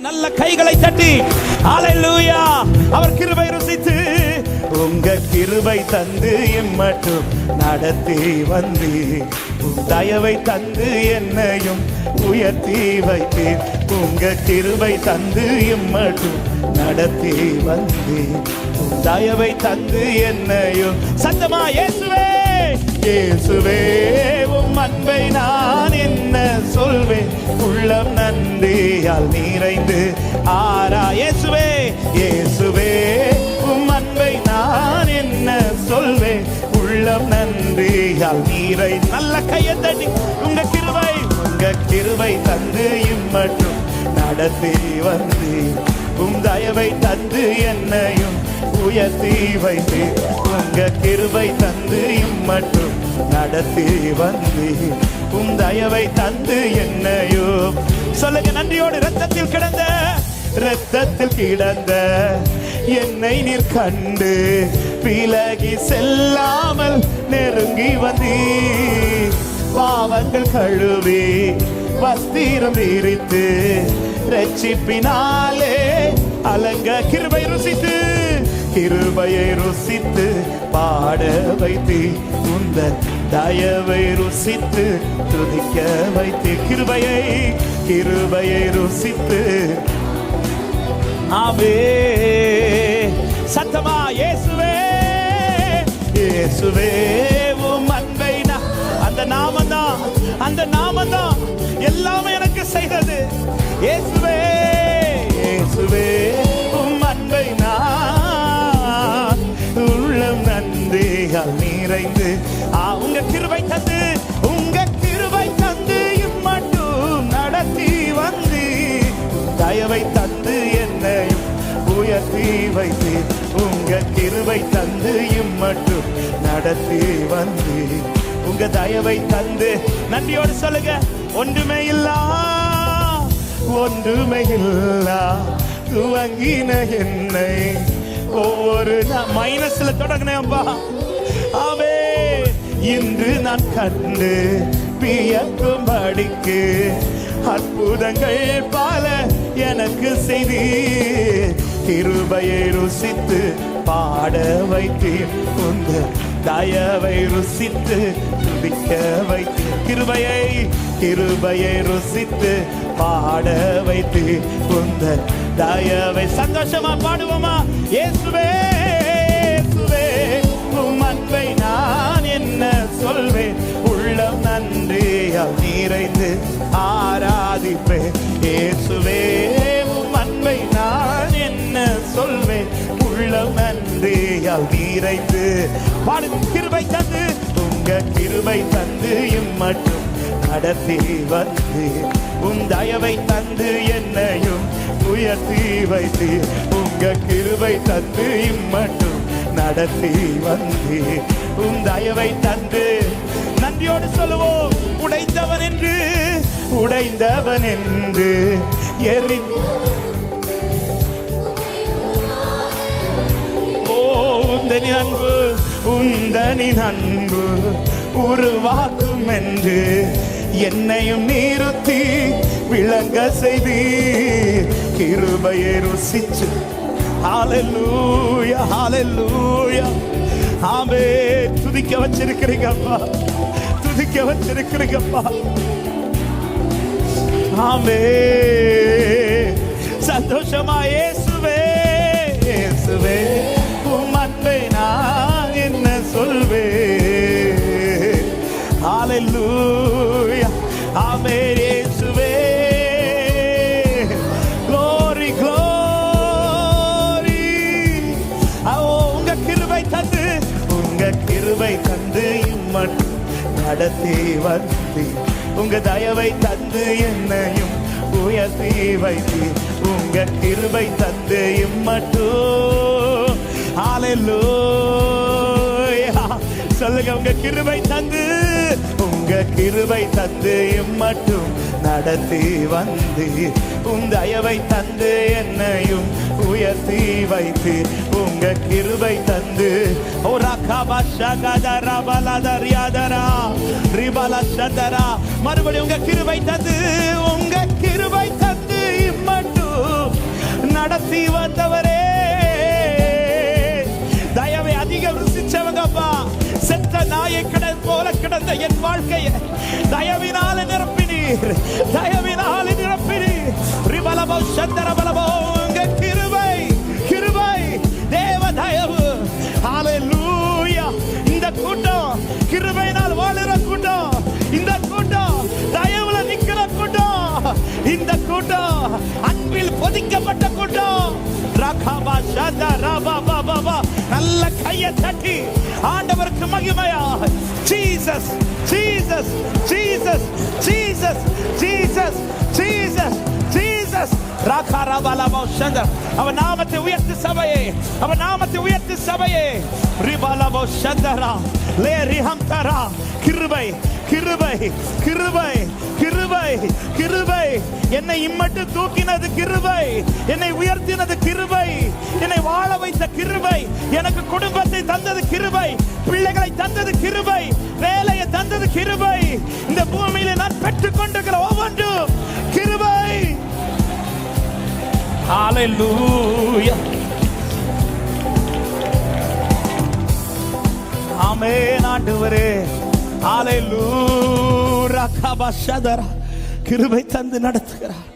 நல்ல கைகளை தட்டி ஹalleluya அவர் கிருபை ருசித்து உங்க கிருபை தந்து எம்மட்டும் நடத்தி வந்து தயவை தந்து என்னையும் உயர்த்தி வைத்தீர். உங்க கிருபை தந்து எம்மட்டும் நடத்தி வந்து தயவை தந்து என்னையும் சத்தமா இயேசுவே இயேசுவே உம் அன்பை நான் என்ன சொல்வேன் உள்ளம் நன்றியால் நிறைந்து ஆரா இயேசுவே இயேசுவே உம் அன்பை நான் என்ன சொல்வேன் உள்ளம் நன்றியால் நீரை நல்ல கையை தட்டி உங்க கிருவை உங்க கிருவை தந்து இம்மட்டும் நடத்தி வந்து உம் தயவை தந்து என்னையும் உயர்த்தி வைத்து உங்க கிருவை தந்து இம்மட்டும் நடத்தி வந்து உம் தயவை தந்து என்னையோ. சொல்லுங்க நன்றியோடு ரத்தத்தில் கிடந்த ரத்தத்தில் கிடந்த என்னை நீர் கண்டு விலகி செல்லாமல் நெருங்கி வந்தீர். பாவங்கள் கழுவி வஸ்திரம் விரித்து ரட்சிப்பினாலே அலங்க கிருபை ருசித்து கிருபையை ருசித்து பாட வைத்து உந்த தயவை ருசித்து துதிக்க வைத்து கிருபையை கிருபையை ருசித்து. ஆவே சத்தமா இயேசுவே. இயேசுவே உம் அன்பை அந்த நாமந்தான் அந்த நாமந்தான் எல்லாமே எனக்கு செய்தது. இயேசுவே இயேசுவே உம் அன்பை நான் உள்ளம் நன்றியால் நிறைந்து அவங்க உங்க கிருபை தந்து உங்க கிருபை தந்து இம்மட்டும் நடத்தி வந்து தயவை தந்து என்னையும் உயர்த்தி வைத்து உங்க கிருபை தந்து இம்மட்டும் நடத்தி வந்து உங்க தயவை தந்து நன்றியோடு சொல்லுங்க ஒன்றுமே இல்லா ஒன்றுமே இல்லா துவங்கின என்னை ஒவ்வொரு மைனஸ்ல தொடங்கினேன்பா ஆவே இன்று நான் கண்டு வியக்கும்படிக்கு அற்புதங்கள் பல எனக்கு செய்தி கிருபையை ருசித்து பாட வைத்து உந்த தயவை ருசித்து துதிக்க வைத்து கிருபையை கிருபையை ருசித்து பாட வைத்து உந்த தயவை சந்தோஷமா பாடுவோமா? இயேசுவே. அன்பை நான் என்ன சொல்வேன்? உள்ளம் நன்றியால் நிறைந்து ஆராதிப்பேன் இயேசுவே உம் அன்பை நான் என்ன சொல்வேன்? உள்ளம் நன்றியால் நிறைந்து பாடும் கிருபை தந்து உங்க கிருபை தந்து இம்மட்டும் நடத்தி வந்து உன் தயவை தந்து என்னையும் உயர்த்தி வைத்து உங்க கிருபை தந்து இம்மட்டும் நடத்தி வந்து. உன் தயவை தந்து நன்றியோடு சொல்லுவோம் உடைந்தவன் என்று உடைந்தவன் என்று. எரி ஓ அன்பு உந்தனி அன்பு உருவாக்கும் என்று. என்னையும் நிறுத்தி விளங்க செய்தி கிருபையை ருசிச்சு. ஹalleluya ஹalleluya ஆமே துதிக்க வச்சிருக்கிறீங்கப்பா துதிக்க வச்சிருக்கிறீங்கப்பா ஆமே. சந்தோஷமா இயேசுவே இயேசுவே உம் அன்பை நான் என்ன சொல்வே ஹalleluya ஆமே இயேசுவே கிருவை கிருபை தந்து இம்மட்டும் நடத்தி வந்து உங்க தயவை தந்து என்னையும் உயர்த்தி வைத்து உங்க கிருவை தந்து இம்மட்டும் ஹalleluya சொல்லுங்க உங்க கிருவை தந்து கிருவை தந்து மட்டும் நடத்தி வந்து உன் தயவை தந்து என்னையும் உயர்த்தி வைத்து உங்க கிருவை தந்து. ஓ ராக்கா பாஷா கதரா பலதர் யாதரா ரிபல சதரா. மறுபடியும் உங்க கிருவை தந்து உங்க கிருவை தந்து இம்மட்டும் நடத்தி வந்தவரே. தயவை அதிகம் ருசிச்சவங்கப்பா செத்த நாயை கிடந்த என் வாழ்க்கையை தயவினால நிரப்பினீர். தயவினால நிரப்பினீர். ரிபலபோ சந்தரபலபோ உங்க கிருபை கிருபை தேவ தயவு. ஹalleluya இந்த கூட்டம் கிருபையினால் வாழுற கூட்டம். இந்த கூட்டம் தயவுல நிக்கிற கூட்டம். இந்த கூட்டம் அன்பில் பொதிக்கப்பட்ட கூட்டம். ரகபா ஷதா பாபா நல்ல கையை தட்டி ஆண்டவருக்கு மகிமையாக Jesus Jesus Jesus Jesus Jesus Jesus Jesus Raaga அவன் நாமத்தை உயர்த்து சபையே. அவன் நாமத்தை உயர்த்து சபையே. ரிபலபோ சந்தரா லே ரிஹம் தரா. கிருபை கிருபை கிருபை கிருபை கிருபை. என்னை இம்மட்டு தூக்கினது கிருபை. என்னை உயர்த்தினது கிருபை. என்னை வாழ வைத்த கிருபை. எனக்கு குடும்பத்தை தந்தது கிருபை. பிள்ளைகளை தந்தது கிருபை. வேலையை தந்தது கிருபை. இந்த பூமியில நான் பெற்றுக் கொண்டிருக்கிற ஒவ்வொன்றும் கிருபை. ஹalleluya. ஆமென் ஆண்டவரே. ஹalleluya. ரகபஷதரா கிருபை தந்து நடத்துகிறார்.